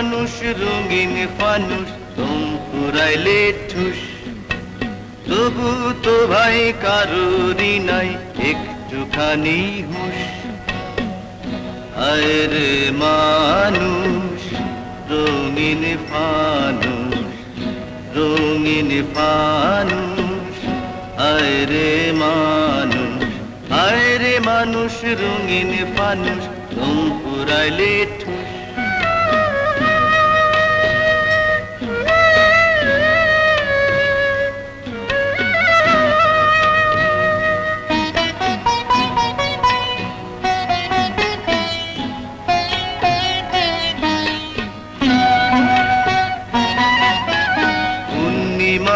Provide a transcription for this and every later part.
মানুষ, রঙিন ফানুষ তোম পুরাইলে ঠুস। তবু তো ভাই কারুরি নাই, একটুখানি হুশ। আরে মানুষ, রঙিন ফানুষ রঙিন ফানুষ আরে মানুষ আরে মানুষ, রঙিন ফানুষ তোম পুরাইলে ঠুস।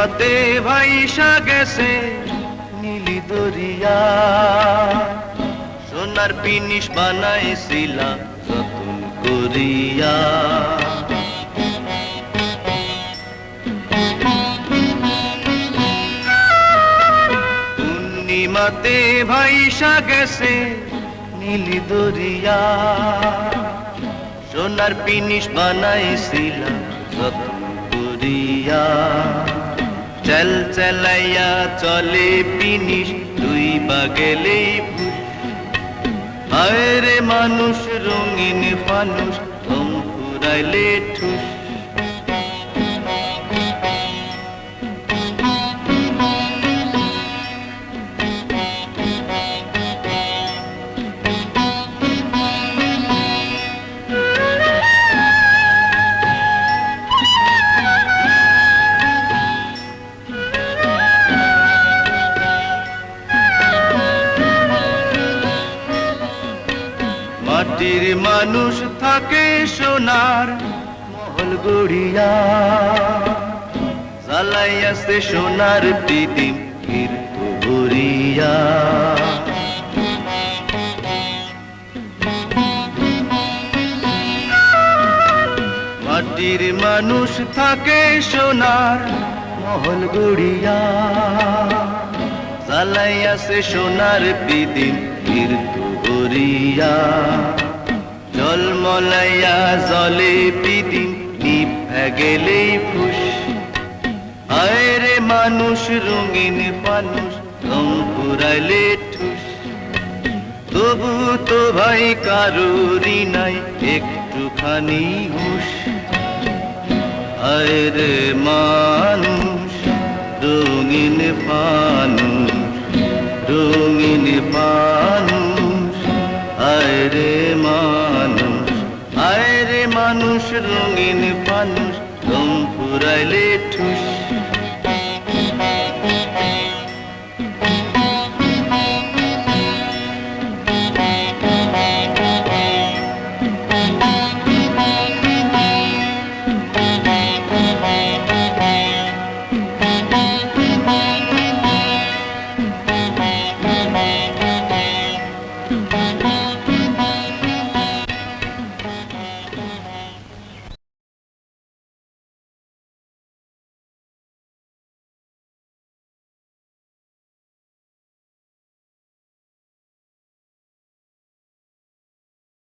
পূর্ণিমাতে ভাইসা গেছে নীলি দরিয়া। সোনার পিনিস বানাইছিলা যতন করিয়া। পূর্ণিমাতে ভাইসা গেছে নীলি দরিয়া। সোনার পিনিস বানাইছিলা যতন করিয়া। চল চলাইয়া চলে পিনিস বা গেলেই আরে মানুষ রঙিন ফানুষ কম ফুরাইলে ঠুস। মাটির মানুষ থাকে সোনার মহল গড়িয়া। জ্বালাইয়াছে সোনার প্রীতিম গড়িয়া মাটির মানুষ থাকে সোনার মহল গড়িয়া। জ্বালাইয়াছে সোনার প্রীতিম গড়িয়া জলমলাইয়া জলে পিদিন নিপ গেলেই ফুস আয়রে মানুষ, রঙিন মানুষ, রং ঠুস। তবু তো ভাই কারুরি নাই, একটুখানি হুশ। আয়রে মানুষ, রঙিন ফানুষ রঙিন ফানুষ মানুষ রঙিন মানুষ রং ফুরাইলে ঠুস।